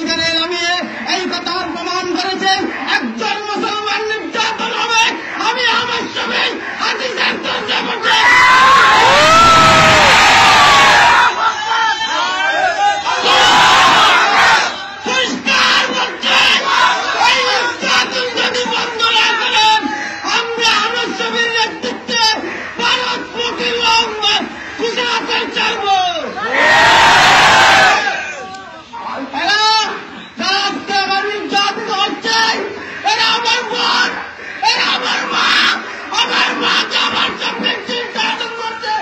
এখানে নামিয়ে এই কথার প্রমাণ করেছেন একজন মুসলমান নির্যাতন হবে আমি আমার সঙ্গে হাদিসের তন্ত্রে পড়ছে পরিষ্কার করছে এই নির্যাতন যদি বন্ধ না করেন আমরা আমার সঙ্গে নেতৃত্বে ভারত মুখী গুজরাটের চাইব এরা রাতকে আমার নির্যাতিত হচ্ছে এরা আমার বোন এরা আমার মা আমার মাকে আমার সামনে নির্যাতন করছে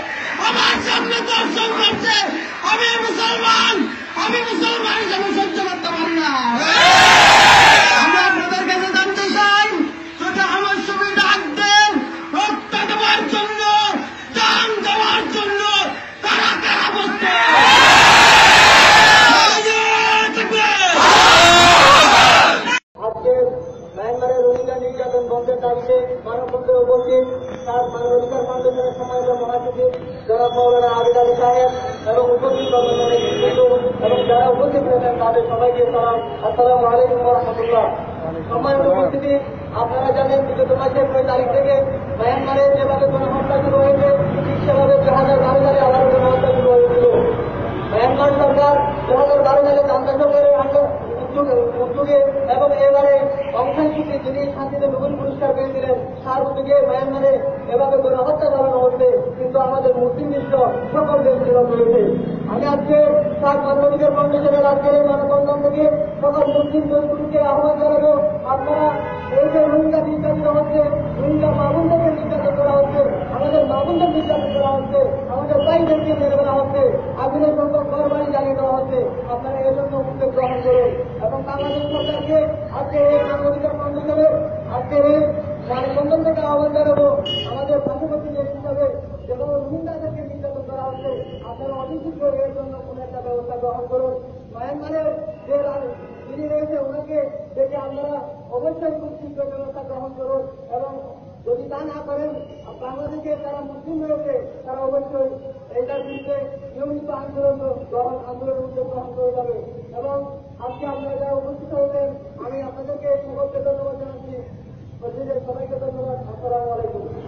আমার সামনে দর্শন করছে। আমি মুসলমান আমি মুসলমান হিসেবে সহ্য করতে পারি না। উপস্থিত। তার মানবাধিকার মহাসচিব জনাব মৌলানা আবিদ আলী সাহেব এবং উপস্থিত এবং যারা উপস্থিত রয়েছেন তাদের সবাইকে সালাম। আসসালামু আলাইকুম রহমতুল্লাহ সম্মানিত উপস্থিতি, আপনারা জানেন বিগত মাসের ছয় তারিখ থেকে মায়ানমারে যেভাবে গণহত্যা শুরু হয়েছে, ঠিক সেভাবে দু হাজার বারো সালে আবারও গণহত্যা শুরু হয়েছিল। মায়ানমার সরকার দু হাজার বারো সালে জান্তা সরকারের উদ্যোগে এবং এবারে চুক্তি যিনি শান্তিতে নোবেল পুরস্কার পেয়েছিলেন, তার উদ্যোগে মায়ানমারে এভাবে গণহত্যা চালানো কিন্তু আমাদের মুসলিম বিশ্ব সকল দেশ নিরব রয়েছে আমি আজকে তার মানবাধিকার ফাউন্ডেশনের আজকের এই মানববন্ধন থেকে সকল মুসলিম দেশগুলিকে আহ্বান জানাব। আপনারা এই যে রোহিঙ্গা নির্যাতিত হচ্ছে রোহিঙ্গা মামুনদেরকে নির্যাতন করা হচ্ছে, আমাদের মামুনদের নির্যাতন করা হচ্ছে, আমাদের ভাইদেরকে মেরে ফেলা হচ্ছে আগুনের সংখ্যক ঘর বাড়ি জ্বালিয়ে দেওয়া হচ্ছে। আপনারা এর জন্য উদ্যোগ গ্রহণ করুন এবং বাংলাদেশ সরকারকে আজকে এই মানবাধিকার ফাউন্ডেশনের আজকের এই মানববন্ধন থেকে আহ্বান জানাব। আমাদের পার্শ্ববর্তী দেশ হিসাবে যেভাবে রোহিঙ্গাদেরকে নির্যাতন করা হচ্ছে। আপনারা অধিকৃত এর জন্য কোন একটা ব্যবস্থা গ্রহণ করুন। মায়ানমারের যে যিনি রয়েছে, ওনাকে দেখে আপনারা অবশ্যই খুব শীঘ্র ব্যবস্থা গ্রহণ করুন এবং যদি তা না করেন, বাংলাদেশে যারা মুসলিম রয়েছে, তারা অবশ্যই এইটার বিরুদ্ধে নিয়মিত আন্দোলন গ্রহণ, আন্দোলনের উদ্যোগ গ্রহণ করে যাবে। এবং আজকে আপনারা যারা উপস্থিত হয়েছেন, আমি আপনাদেরকে সকলকে ধন্যবাদ জানাচ্ছি। সবাইকে ধন্যবাদ। আসসালামু আলাইকুম।